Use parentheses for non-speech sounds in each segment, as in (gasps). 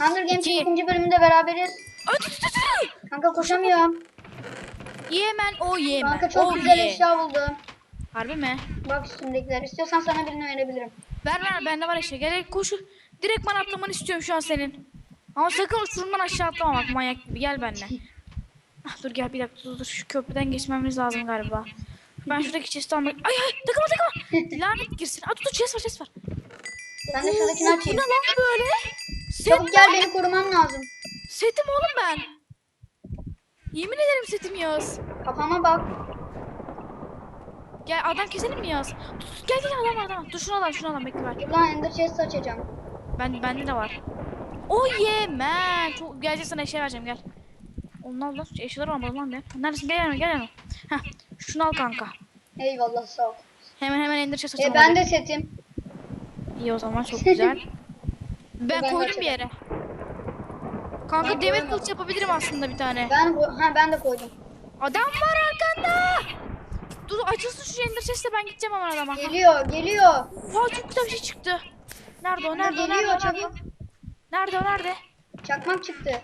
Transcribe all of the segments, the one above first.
Hunger Games'in İki. ikinci bölümünde beraberiz. Kanka koşamıyorum. Yemen o Yemen. Kanka çok o güzel ye. eşya buldum. Harbi mi? Bak üstündekiler. İstiyorsan sana birini verebilirim. Ver ver bende var eşya. Gel koşu. Direkt bana atlamanı istiyorum şu an senin. Ama sakın uçurumdan aşağı atlama bak manyak gibi gel benimle. Ah, dur gel bir dakika dur, dur şu köprüden geçmemiz lazım galiba. Ben şuradaki chest'i almak... Ay ay takılma takılma. (laughs) Lanet girsin. Aa dur dur chest var chest var. Ben de şuradakini Oo, Bu açayım. ne lan böyle? Çabuk gel beni koruman lazım. setim oğlum ben. Yemin ederim setim Yağız. Kafama bak. Gel adam keselim mi Yağız? Dur, gel gel adam var adam. var. Dur şunu alalım şunu alalım bekle ver. Dur lan Ender Chest açacağım. Ben bende de var. Oh yeah man. Çok gelecek sana eşya vereceğim gel. Ondan lan eşyalar almadım lan be. Neredesin gel yanıma gel yanıma. Heh şunu al kanka. Eyvallah sağ ol. Hemen hemen ender chest E açalım. ben hadi. de setim. İyi o zaman çok (laughs) güzel. Ben, Ben koydum bir yere. Kanka Ben demir kılıç yapabilirim aslında bir tane. Ben ha ben de koydum. Adam var arkanda. Dur açılsın şu ender chest'e ben gideceğim hemen adama. Geliyor, geliyor. Oha çok güzel bir şey çıktı. Nerede o nerede o nerede geliyor o nerede o? çabuk. Nerede o nerede? Çakmak çıktı.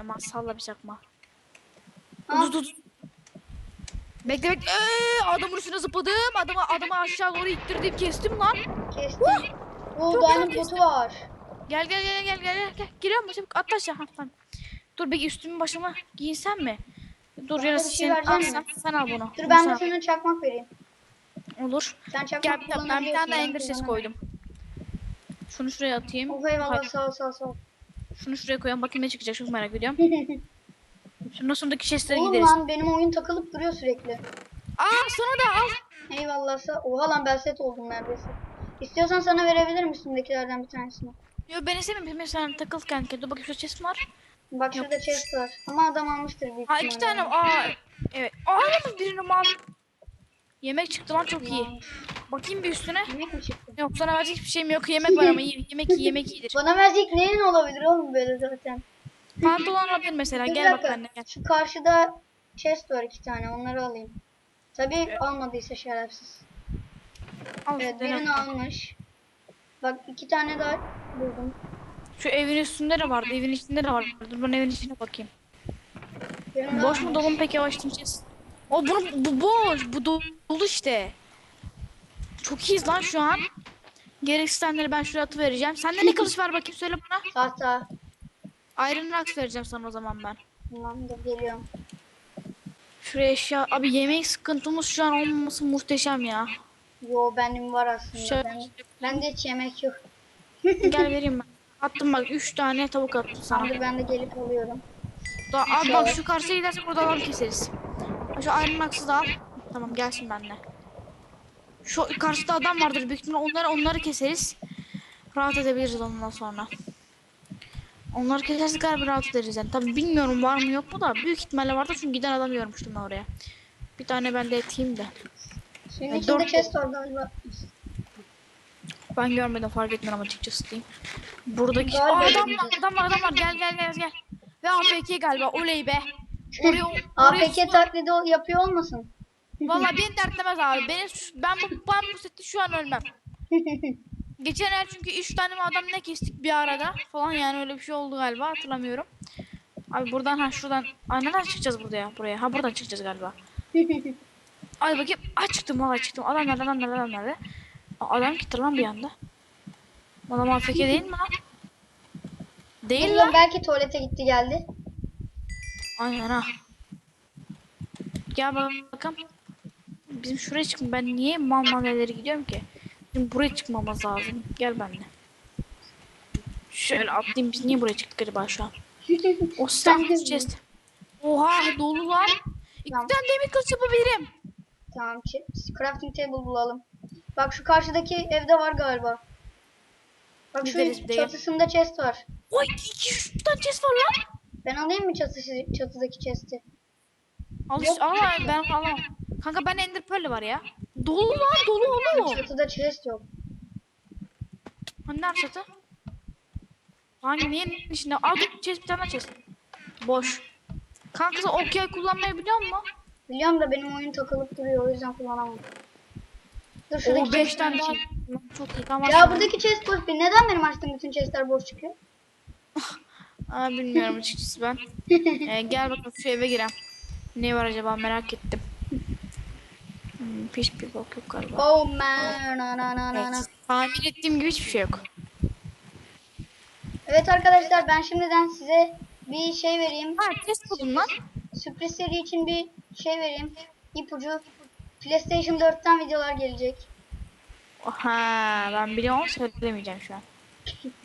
Aman salla bir çakma. Dur dur dur. Bekle bekle. Ee, adamın üstüne zıpladım. Adamı adamı aşağı doğru ittirdim kestim lan. Kestim. Oo Çok diamond botu var. Gel gel gel gel gel gel. Giriyor mu? Çabuk atla aşağı. Ha, tamam. Dur bekle üstümü başıma giyinsem mi? Dur yarısı bir şey sen, verecek al, sen, sen al bunu. Dur ben de sana çakmak vereyim. Olur. Sen çakmak Gel bir tane, ben bir tane daha ender ses koydum. Şunu şuraya atayım. Oh eyvallah sağ ol sağ ol sağ ol. Şunu şuraya koyalım. Bakayım ne çıkacak. Çok merak ediyorum. (laughs) Şundan sonraki chestlere Oğlum gideriz. lan benim oyun takılıp duruyor sürekli. Aa sana da al. Eyvallah sağ Oha lan ben set oldum neredeyse. İstiyorsan sana verebilirim üstündekilerden bir tanesini. Yo ben istemiyorum. Sen takıl kanka. Dur bakayım şu chest var? Bak şurada chest var. Ama adam almıştır büyük Ha iki tane. Aa evet. Aa birini mal. Yemek çıktı lan çok iyi. Bakayım bir üstüne. Yemek mi çıktı? Yok sana verecek hiçbir şeyim yok. Yemek var ama ye- yemek iyi, yemek iyidir. Bana verecek neyin olabilir oğlum böyle zaten. Pantolon alabilir mesela. Bir Gel bak dakika. benimle gel. Şu karşıda chest var iki tane onları alayım. Tabii almadıysa şerefsiz. Al Evet birini almış. Bak iki tane daha buldum. Şu evin üstünde de vardı. Evin içinde de vardı. Dur ben evin içine bakayım. Birini Boş mu dolu mu peki yavaş diyeceğiz. O bunu bu boş. Bu do- dolu işte. Çok iyiyiz lan şu an. Gereksiz ben şuraya atıvereceğim. Sende ne kılıç var bakayım söyle bana. Tahta. Iron Axe vereceğim sana o zaman ben. Tamamdır geliyorum. Şuraya eşya. Abi yemek sıkıntımız şu an olmaması muhteşem ya. Yo benim var aslında. Şöyle- Ben, bende hiç yemek yok. Gel vereyim ben. Attım bak 3 tane tavuk attım sana. Tamamdır ben de gelip alıyorum. Da, abi bak şu karşıya gidersek burada adam keseriz. Şu Iron da al. Tamam gelsin benimle. Şu karşıda adam vardır büyük ihtimalle onları onları keseriz. Rahat edebiliriz ondan sonra. Onları kesersek galiba rahat ederiz yani. Tabi bilmiyorum var mı yok mu da büyük ihtimalle vardır çünkü giden adam görmüştüm ben oraya. Bir tane ben de eteyim de. Senin içinde chest var galiba. Ben görmedim fark etmiyorum açıkçası diyeyim. Buradaki Aa, adam var adam var adam var gel gel gel gel. Ve AFK galiba oley be. Oraya, oraya APK taklidi yapıyor olmasın? Valla (laughs) beni dertlemez abi. Beni, ben bu, ben bu sette şu an ölmem. (laughs) Geçen el çünkü 3 tane mi adam ne kestik bir arada falan yani öyle bir şey oldu galiba hatırlamıyorum. Abi buradan ha şuradan. Ay nereden çıkacağız burada ya buraya? Ha buradan çıkacağız galiba. (laughs) Ay bakayım. Ay çıktım valla çıktım. Adam nerede adam nerede adam nerede? Adam gitti lan bir anda. Adam AFK değil mi lan? Değil Bilmiyorum, lan. belki tuvalete gitti geldi. Aynen ha. Gel bakalım. Bizim şuraya çıkma. Ben niye mal mal yerlere gidiyorum ki? Bizim buraya çıkmamız lazım. Gel benimle. Şöyle atlayayım. Biz niye buraya çıktık acaba şu an? (laughs) O staff chest. Oha dolu lan. İki tane demir kılıç yapabilirim. Tamam ç- crafting table bulalım. Bak şu karşıdaki evde var galiba. Bak şu Gideriz gel. çatısında chest var. Oy iki üç tane chest var lan. Ben alayım mı çatısı, çatıdaki chest'i? Al Yok. al abi, ben alamam. Kanka ben ender pearl var ya. Dolu lan dolu oğlum. Çatıda chest yok. Hani nerede çatı? Hangi neyin içinde? Al chest bir tane chest. Boş. Kanka sen okyay kullanmayı biliyor musun? Biliyorum da benim oyun takılıp duruyor o yüzden kullanamam. Dur şuradaki 5 chest'i tane daha. açayım. Çok iyi tamam. Ya buradaki chest boş. Neden benim açtığım bütün chestler boş çıkıyor? (laughs) Aa, bilmiyorum açıkçası ben. (laughs) Ee, gel bakalım şu eve girelim. Ne var acaba merak ettim. Hmm, hiç bir bok yok galiba. Oh man. Na, na, na, na. Evet, tahmin ettiğim gibi hiçbir şey yok. Evet arkadaşlar ben şimdiden size bir şey vereyim. Ha test buldum lan. Sürpriz seri için bir şey vereyim. İpucu. PlayStation 4'ten videolar gelecek. Ha ben biliyorum söylemeyeceğim şu an.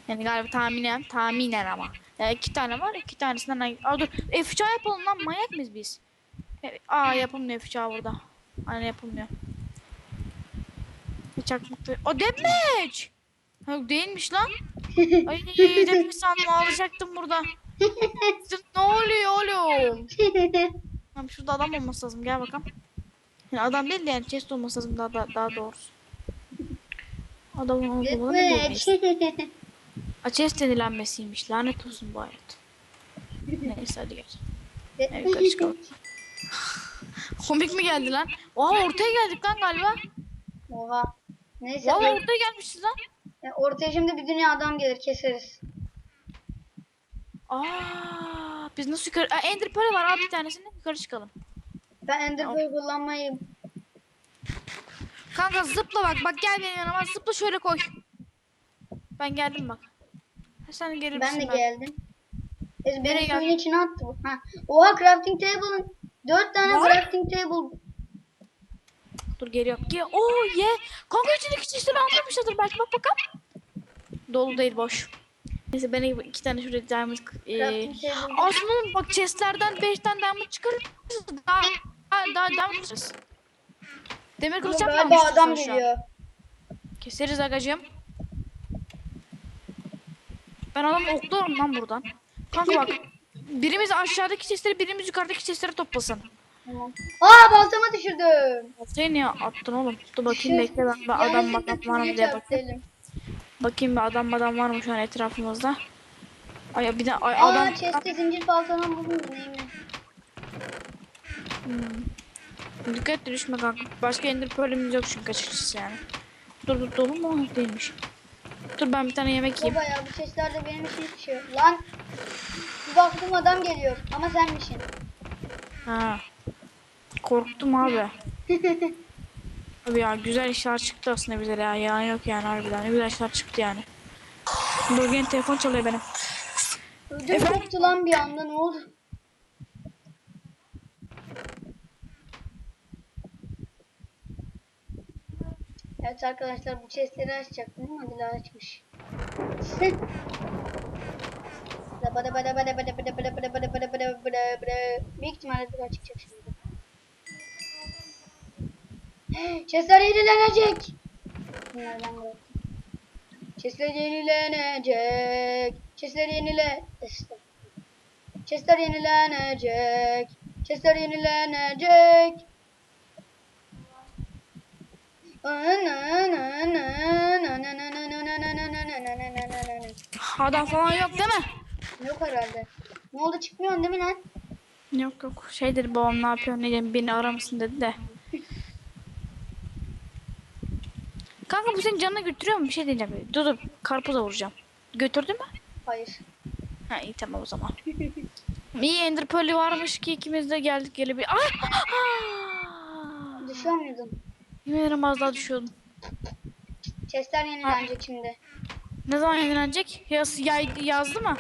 Yani galiba tahminen, tahminen ama. Ya iki tane var, iki tanesinden. Aa dur, F3 yapalım lan, manyak mıyız biz? E, Aa yapılmıyor F3 burada. Aynen yapılmıyor. Bıçaklıkta... O demeç! Ha değilmiş lan. (laughs) Ay demek sandım alacaktım burada. ne oluyor oğlum? (laughs) Tamam şurada adam olması lazım gel bakalım. Yani adam değil de yani chest olması lazım daha, daha, daha doğrusu. Adamın olduğunu. A chest denilenmesiymiş lanet olsun bu hayat. Neyse hadi gel. Evet yukarı çıkalım. (laughs) Komik mi geldi lan? Oha ortaya geldik lan galiba. Oha. Neyse. Ben- ortaya gelmişiz lan. ortaya şimdi bir dünya adam gelir keseriz. Aa, biz nasıl yukarı... Aa, Ender Pearl var abi bir tanesini yukarı çıkalım. Ben Ender Pearl kullanmayı Kanka zıpla bak bak gel benim yanıma zıpla şöyle koy. Ben geldim bak. Ha, Sen gelir ben misin de geldim. E, Nereye beni geldin? suyun içine attı bu. Ha. Oha crafting table'ın 4 tane Var. crafting table. Dur geliyor. Gel. Oo ye. Kanka içindeki çeşitleri anlamışlardır belki bak bakalım. Dolu değil boş. Neyse ben iki tane şurada diamond e, aslında oğlum bak chestlerden 5 tane diamond çıkarırız. Daha daha, daha diamond alırız. Demir kılıç yapmamışsın adam geliyor. Keseriz agacığım. Ben adamı okluyorum lan buradan. Kanka bak. Birimiz aşağıdaki chestleri birimiz yukarıdaki chestleri toplasın. Tamam. Aa baltama düşürdüm. Sen niye attın oğlum? Dur bakayım bekle ben, ben adam adam var mı diye bakayım. Bakayım bir adam adam var mı şu an etrafımızda. Ay bir de ay, Aa adam chest'te zincir pantolon buldum neymiş? Hmm. Dikkat et düşme kanka. Başka ender pearl'ümüz yok çünkü açıkçası yani. Dur dur dolu mu? Değilmiş. Dur ben bir tane yemek yiyeyim. Baba ya bu chestlerde benim için hiçbir şey yok. Lan bir baktım adam geliyor ama senmişsin. Ha. Korktum abi. (laughs) Abi ya güzel işler çıktı aslında bize ya. Yalan yok yani harbiden. Güzel işler çıktı yani. Dur gene telefon çalıyor benim. Ödüm Efendim? koptu lan bir anda ne oldu? Evet arkadaşlar bu chestleri açacaktım ama Dila açmış. Büyük ihtimalle Dila çıkacak şimdi. Chestler yenilenecek. Bunlardan bıraktım. Chestler yenilenecek. Chestler yenile... Chestler yenilenecek. Chestler yenilenecek. Adam falan yok değil mi? Yok herhalde. Ne oldu çıkmıyorsun değil mi lan? Yok yok. Şey dedi babam ne yapıyor ne diyeyim beni aramasın dedi de. Kanka bu senin canına götürüyor mu? Bir şey diyeceğim. Dur dur. Karpuza vuracağım. Götürdü mü? Hayır. Ha iyi tamam o zaman. İyi Ender Pearl'i varmış ki ikimiz de geldik gelebilir. Ah! Ah! (laughs) Düşüyor muydun? Yemin ederim az daha düşüyordum. Chestler yenilenecek şimdi. Ne zaman yenilenecek? Yaz, yay, yazdı mı?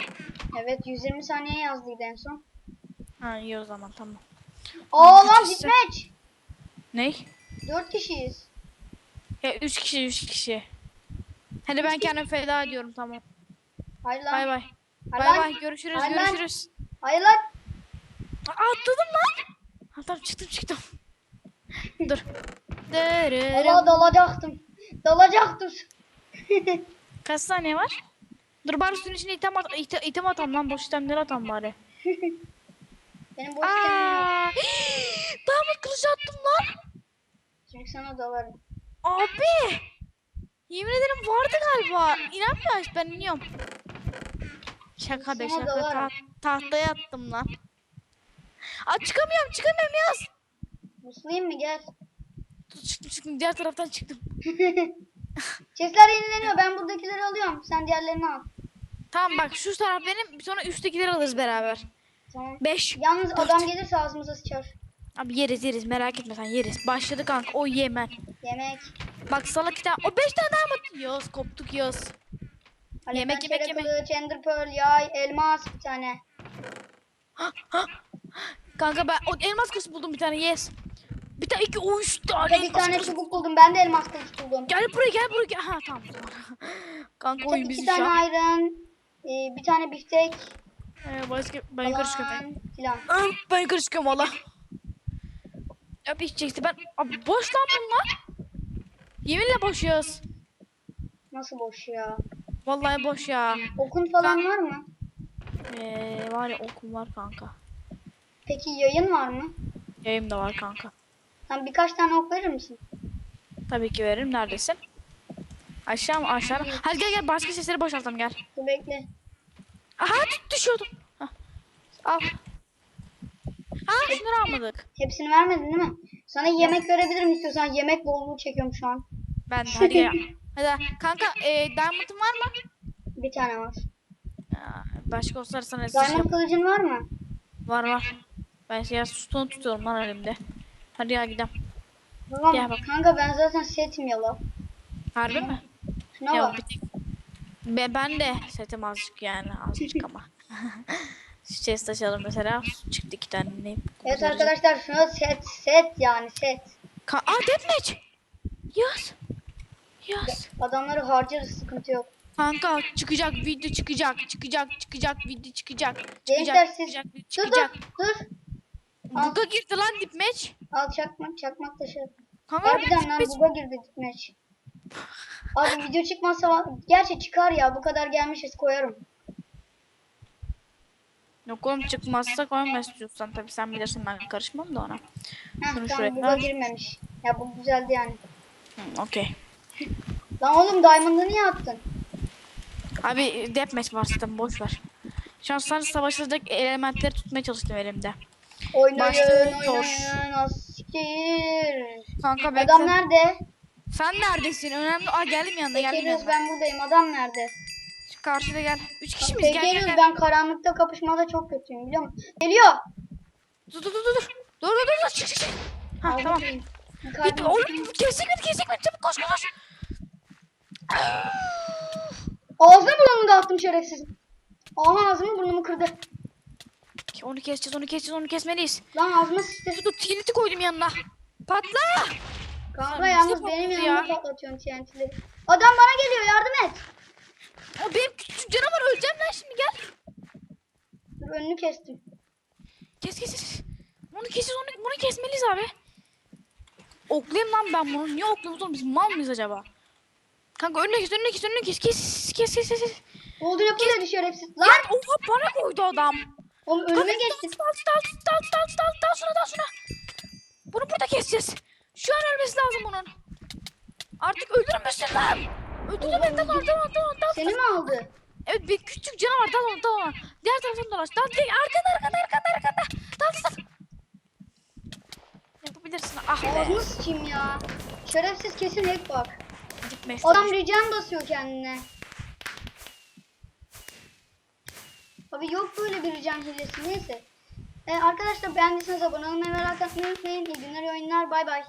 Evet 120 saniye yazdıydı en son. Ha iyi o zaman tamam. Aa lan bitmeç. Ney? 4 kişiyiz. Ya üç kişi üç kişi. Hadi ben kendimi feda ediyorum tamam. Hayır lan. Bay bay. Hayır Bay lan. bay görüşürüz Hayır lan. görüşürüz. Hayır lan. Aa, Atladım lan. Ha, tamam çıktım çıktım. (laughs) Dur. Dırırım. Allah dalacaktım. Dalacaktım. (laughs) Kaç saniye var? Dur bari suyun içine item, at, item, item atam lan boş itemleri atam bari. (laughs) Benim boş. Aa, (gasps) Damat kılıcı attım lan. Çünkü sana dalarım. Abi. Yemin ederim vardı galiba. İnanmıyor ben iniyorum. Şaka be şaka. Ta- tahtaya attım lan. Aa çıkamıyorum çıkamıyorum yaz. Muslayım mı gel. Dur, Çıktım çıktım diğer taraftan çıktım. (laughs) Chestler yenileniyor. Ben buradakileri alıyorum. Sen diğerlerini al. Tamam bak şu taraf benim sonra üsttekileri alırız beraber. Tamam. 5. Yalnız Dört. adam gelirse ağzımıza sıçar. Abi yeriz yeriz merak etme sen yeriz. Başladı kanka o yemen. Yemek. Bak salak iki tane. O 5 tane daha mı? Yağız koptuk Yağız. Alev Yemek, pencere yemek, kılıç, ender pearl, yay, elmas bir tane. Kanka ben o elmas kılıç buldum bir tane yes. Bir tane iki o üç tane bir tane kılıç. çubuk buldum. Ben de elmas kılıç buldum. Gel buraya gel buraya gel. Ha tamam. kanka oyun İki bizi şu tane an. iron, e, bir tane biftek Ee, başka, ben yukarı çıkıyorum. ben. Ben yukarı çıkıyorum valla. Abi hiç çekti ben. Abi boş lan bunlar. Yeminle boş Yağız. Nasıl boş ya? Vallahi boş ya. Okun falan var mı? Ee, var ya okum var kanka. Peki yayın var mı? Yayım da var kanka. Sen birkaç tane ok verir misin? Tabii ki veririm. Neredesin? Aşağı mı? Aşağı mı? Hadi gel gel başka sesleri boşaltalım gel. Dur bekle. Aha düş- düşüyordum. Hah. Al. Aa şunları almadık. Hepsini vermedin değil mi? Sana yemek verebilirim istiyorsan. Yemek bolluğu çekiyorum şu an. Ben de hadi gel. Hadi kanka e, diamond'ın var mı? Bir tane var. Aa, başka olsa sana şey Diamond kılıcın var mı? var var. Ben ya sütunu tutuyorum lan elimde. Hadi gel gidelim. Tamam. Gel bak. Kanka ben zaten setim yala. Harbi mi? Şuna Ya bak. Be, ben de setim azıcık yani azıcık ama. (laughs) Chest açalım mesela. Çıktı iki tane. Ne? Evet arkadaşlar şuna set set yani set. Ka Aa deathmatch. Yaz. Yaz. Adamları harcarız sıkıntı yok. Kanka çıkacak video çıkacak çıkacak çıkacak video çıkacak Gençler çıkacak siz çıkacak video dur çıkacak. dur dur. Buga girdi lan deathmatch. Al çakmak çakmak taşı. Kanka Harbiden lan buga girdi maç. Abi video çıkmazsa gerçi çıkar ya bu kadar gelmişiz koyarım. Yok oğlum çıkmazsa koyma istiyorsan tabii sen bilirsin ben karışmam da ona. Heh tamam şuraya buga ver. girmemiş. Ya bu güzeldi yani. Hı, Okey. Lan oğlum diamond'ı niye attın? Abi deathmatch var zaten boş ver. Şu an sadece savaşılacak elementleri tutmaya çalıştım elimde. Oynayın Başlıyor. oynayın asker. Kanka bekle. Adam nerede? Sen neredesin? Önemli. Aa geldim yanına geldim Tekeriyoruz yanına. ben buradayım adam nerede? Karşıda gel. Üç kişi miyiz? Gel gel Tekeriyoruz gel. ben karanlıkta kapışmada çok kötüyüm biliyor musun? Geliyor. Dur dur dur dur. Dur dur dur dur. Çık çık çık. Ha Aldım tamam. Git oğlum kesik beni kesik beni çabuk koş koş. Ağzına burnunu dağıttım şerefsiz. Aha ağzımı burnumu kırdı. Onu keseceğiz onu keseceğiz onu kesmeliyiz. Lan ağzıma sıçtı. Dur TNT koydum yanına. Patla. Kanka yalnız benim yanımda ya. patlatıyorsun TNT'leri. Adam bana geliyor yardım et. O benim küçük canavar öleceğim lan şimdi gel. Dur önünü kestim. Kes kes kes. Onu keseceğiz onu, bunu kesmeliyiz abi. Oklayayım lan ben bunu. Niye okluyoruz oğlum biz mal mıyız acaba? Kanka önüne kes önüne kes önüne kes kes kes kes kes. kes. Oldu yapılıyordu şerefsiz. Lan Lan oha bana koydu adam. oğlum Kanka, önüme geçtin. Dal dal dal dal dal dal şuna dal şuna. Bunu burada keseceğiz. Şu an ölmesi lazım bunun. Artık öldürmesin lan. Dal dal dal dal dal. Seni mi aldı? Evet bir küçük canavar dal onu dal ona. Diğer taraftan dolaş. Dal direkt arkanda arkanda arkanda arkanda. Dal dal. Yapabilirsin. Ah be. Ağzını sıçayım ya. Şerefsiz kesin hack bak. Gitme Adam regen basıyor kendine. Abi yok böyle bir regen hilesi neyse. Ee, arkadaşlar beğendiyseniz abone olmayı merak etmeyi unutmayın. İyi günler iyi oyunlar bay bay.